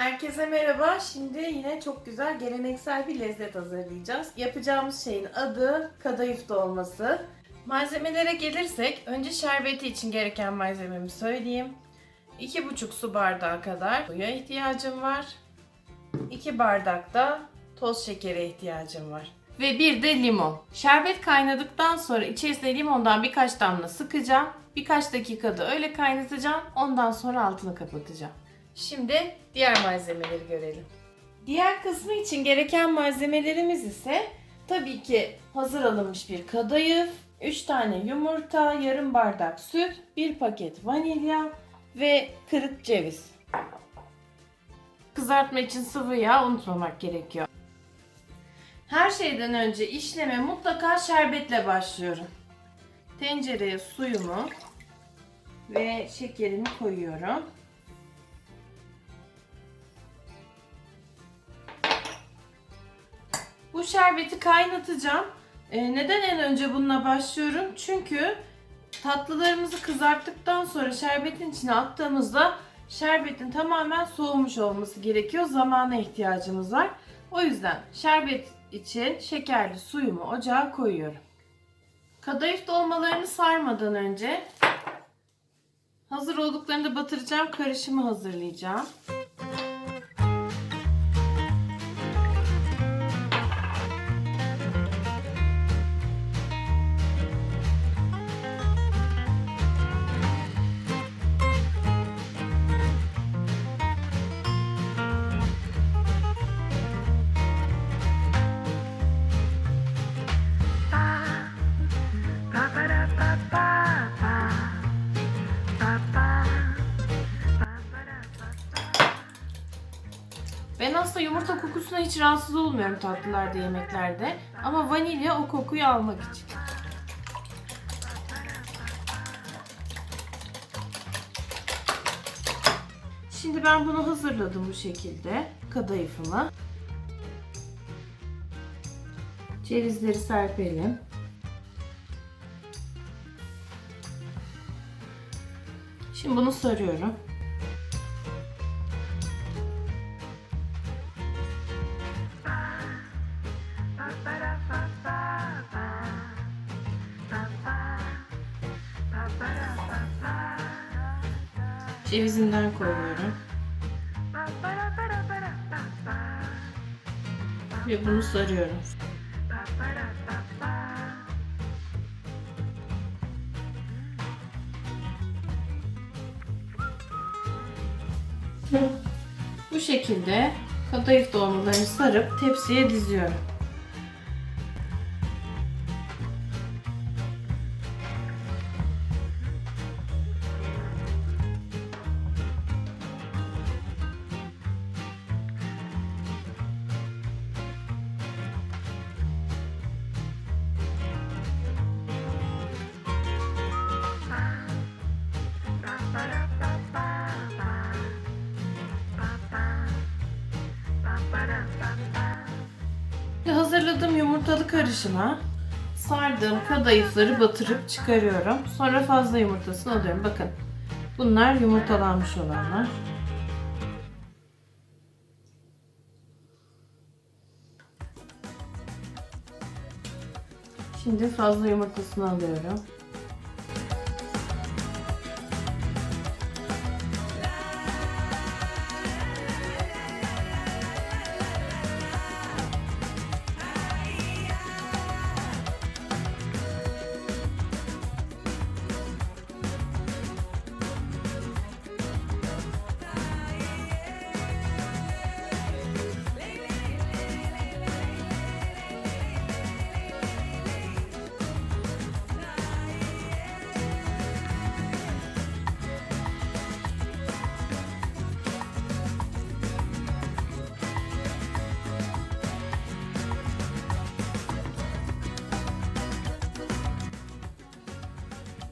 Herkese merhaba. Şimdi yine çok güzel geleneksel bir lezzet hazırlayacağız. Yapacağımız şeyin adı kadayıf dolması. Malzemelere gelirsek önce şerbeti için gereken malzememi söyleyeyim. 2,5 su bardağı kadar suya ihtiyacım var. 2 bardak da toz şekere ihtiyacım var. Ve bir de limon. Şerbet kaynadıktan sonra içerisine limondan birkaç damla sıkacağım. Birkaç dakikada öyle kaynatacağım. Ondan sonra altını kapatacağım. Şimdi diğer malzemeleri görelim. Diğer kısmı için gereken malzemelerimiz ise tabii ki hazır alınmış bir kadayıf, 3 tane yumurta, yarım bardak süt, 1 paket vanilya ve kırık ceviz. Kızartma için sıvı yağ unutmamak gerekiyor. Her şeyden önce işleme mutlaka şerbetle başlıyorum. Tencereye suyumu ve şekerimi koyuyorum. Bu şerbeti kaynatacağım. Ee, neden en önce bununla başlıyorum? Çünkü tatlılarımızı kızarttıktan sonra şerbetin içine attığımızda şerbetin tamamen soğumuş olması gerekiyor. Zamana ihtiyacımız var. O yüzden şerbet için şekerli suyumu ocağa koyuyorum. Kadayıf dolmalarını sarmadan önce hazır olduklarında batıracağım karışımı hazırlayacağım. Ben aslında yumurta kokusuna hiç rahatsız olmuyorum tatlılarda, yemeklerde. Ama vanilya o kokuyu almak için. Şimdi ben bunu hazırladım bu şekilde. Kadayıfımı. Cevizleri serpelim. Şimdi bunu sarıyorum. Cevizinden koyuyorum. Ve bunu sarıyorum. Bu şekilde kadayıf dolmalarını sarıp tepsiye diziyorum. Hazırladığım yumurtalı karışıma sardığım kadayıfları batırıp çıkarıyorum. Sonra fazla yumurtasını alıyorum. Bakın bunlar yumurtalanmış olanlar. Şimdi fazla yumurtasını alıyorum.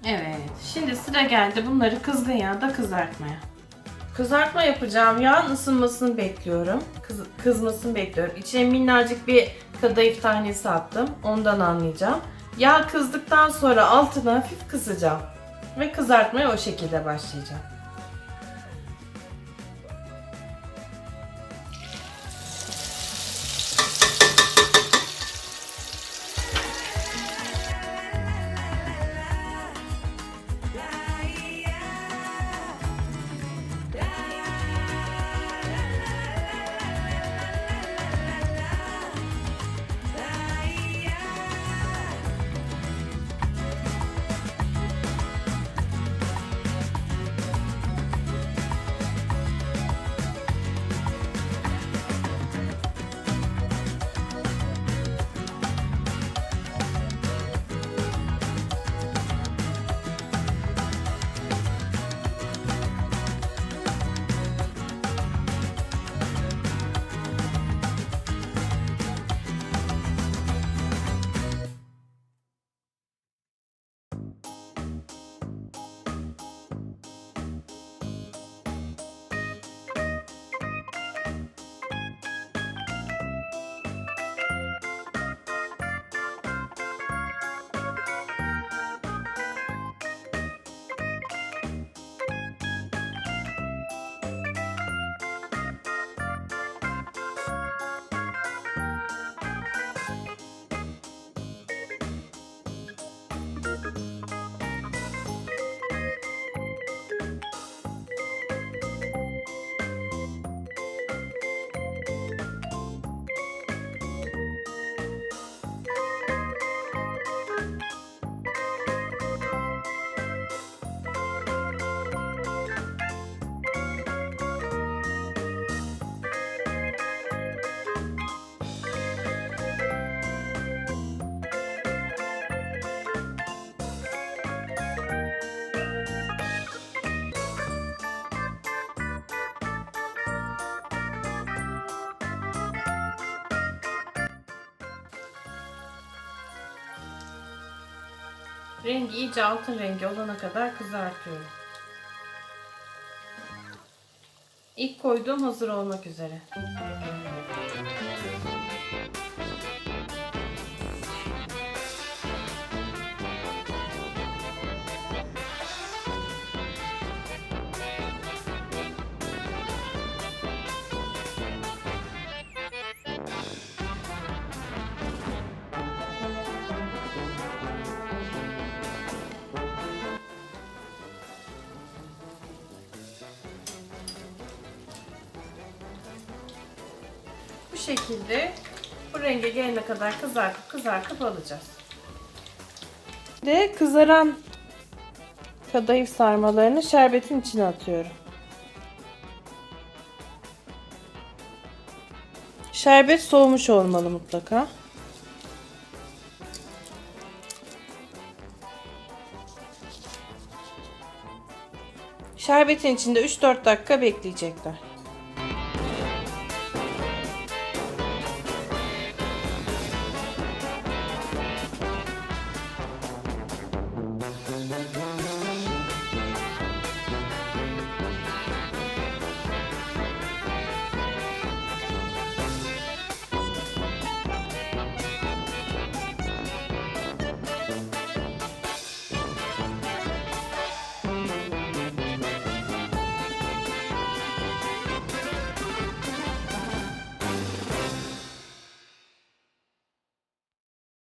Evet. Şimdi sıra geldi bunları kızgın yağda kızartmaya. Kızartma yapacağım yağın ısınmasını bekliyorum. Kız, kızmasını bekliyorum. İçine minnacık bir kadayıf tanesi attım. Ondan anlayacağım. Yağ kızdıktan sonra altını hafif kısacağım. Ve kızartmaya o şekilde başlayacağım. Rengi iyice altın rengi olana kadar kızartıyorum. İlk koyduğum hazır olmak üzere. Şekilde bu renge gelene kadar kızartıp kızartıp alacağız. Ve kızaran kadayıf sarmalarını şerbetin içine atıyorum. Şerbet soğumuş olmalı mutlaka. Şerbetin içinde 3-4 dakika bekleyecekler.